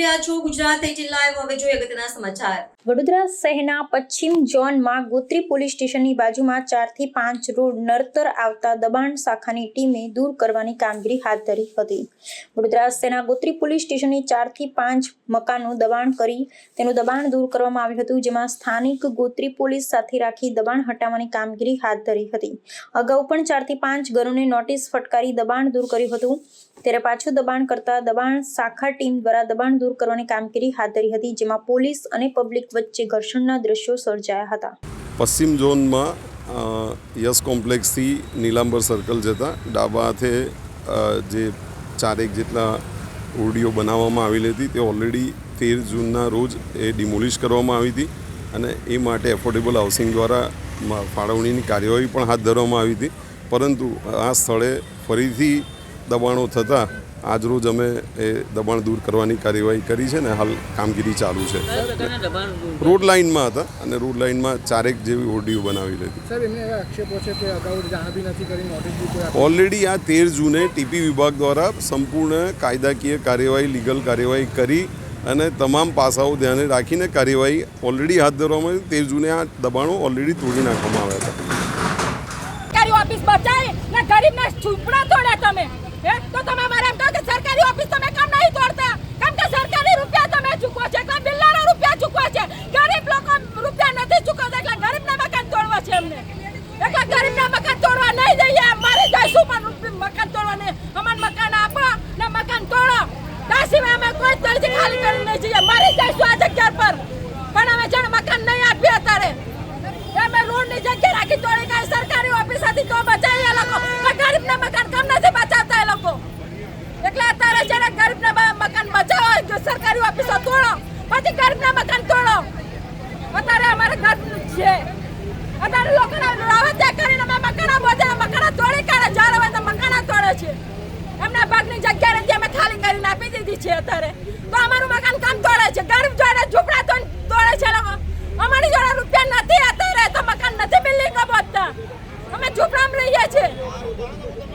રહ્યા છો Gujarat eighteen live હવે જોઈએ અગત્યના સમાચાર. વડોદરા શહેરના પશ્ચિમ ઝોનમાં ગોત્રી પોલીસ સ્ટેશનની બાજુમાં ચારથી પાંચ રોડ નરતર આવતા દબાણ શાખાની ટીમે દૂર કરવાની કામગીરી હાથ ધરી હતી. વડોદરા શહેરના ગોત્રી પોલીસ સ્ટેશનની ચારથી પાંચ મકાનો દબાણ કરી તેનું દબાણ દૂર કરવામાં આવ્યું હતું, જેમાં સ્થાનિક ગોત્રી પોલીસ સાથે રાખી દબાણ હટાવવાની કામગીરી હાથ ધરી હતી. અગાઉ પણ ચારથી પાંચ ઘરોને નોટિસ ફટકારી દબાણ દૂર કર્યું હતું. ત્યારે પાછું દબાણ કરતા દબાણ શાખા ટીમ દ્વારા દબાણ દૂર કરવાની કામગીરી હાથ ધરી હતી, જેમાં પોલીસ અને પબ્લિક વચ્ચે ઘર્ષણના દ્રશ્યો સર્જાયા હતા. પશ્ચિમ ઝોનમાં યસ કોમ્પ્લેક્સથી નીલાંબર સર્કલ જતા ડાબા હાથે જે ચારેક જેટલા ઓરડીઓ બનાવવામાં આવેલી હતી, તે ઓલરેડી તેર જૂનના રોજ એ ડિમોલિશ કરવામાં આવી હતી અને એ માટે એફોર્ડેબલ હાઉસિંગ દ્વારા ફાળવણીની કાર્યવાહી પણ હાથ ધરવામાં આવી હતી. પરંતુ આ સ્થળે ફરીથી દબાણો થતાં આજરોજ અમે એ દબાણ દૂર કરવાની કાર્યવાહી કરી છે ને હાલ કામગીરી ચાલુ છે. રોડ લાઇનમાં હતા અને રોડ લાઇનમાં ચારેક જેવી ઓરડીઓ બનાવી હતી સર એમને એવા આક્ષેપો છે કે અગાઉ જાણ બી નથી કરી નોટિસ બી કોઈ આપી ઓલરેડી આ તેર જૂને ટીપી વિભાગ દ્વારા સંપૂર્ણ કાયદાકીય કાર્યવાહી લીગલ કાર્યવાહી કરી અને તમામ પાસાઓ ધ્યાને રાખીને કાર્યવાહી ઓલરેડી હાથ ધરવામાં આવી. તેર જૂને આ દબાણો ઓલરેડી તોડી નાખવામાં આવ્યા હતા. સરકારી ઓફિસ બચાવી ગરીબના ઝૂંપડા તોડ્યા તમે. હે તો તમે અમારે અમને મકાન આપો, ને મકાન તોડો. તા સિવાય અમે કોઈ તળથી ખાલી કરી નહીં જઈએ. મારી જઈશું આ જગ્યા પર. પણ અમે જાણ મકાન નહીં આપીએ અત્યારે. અમે રોડની જગ્યા રાખી તોડી કાંઈ સરકારી ઓફિસેથી તો બચાવીએ એ લોકો. ગરીબને મકાન કામ નથી બચાવતા એ લોકો? એટલે અત્યારે જ્યારે ગરીબને મકાન બચાવો સરકારી ઓફિસો તોડો. પછી ગરીબના મકાન તોડો. અત્યારે અમારે ઘર છે. અત્યારે લોકોને રાવત કરીને અમે મકાના બોધે મકાના તોડી કાઢે. જ્યારે હોય તો મકાના તોડે છે. સાહેબના ભાગની જગ્યા નથી અમે ખાલી કરીને આપી દીધી છે અત્યારે. તો અમારું મકાન કામ તોડે છે. ગરમ જોડે ઝૂપડા તો તોડે છે. અમારી જોડે રૂપિયા નથી અત્યારે. તો મકાન નથી બિલ્ડિંગો બધતા અમે ઝૂંપડામાં રહીએ છીએ.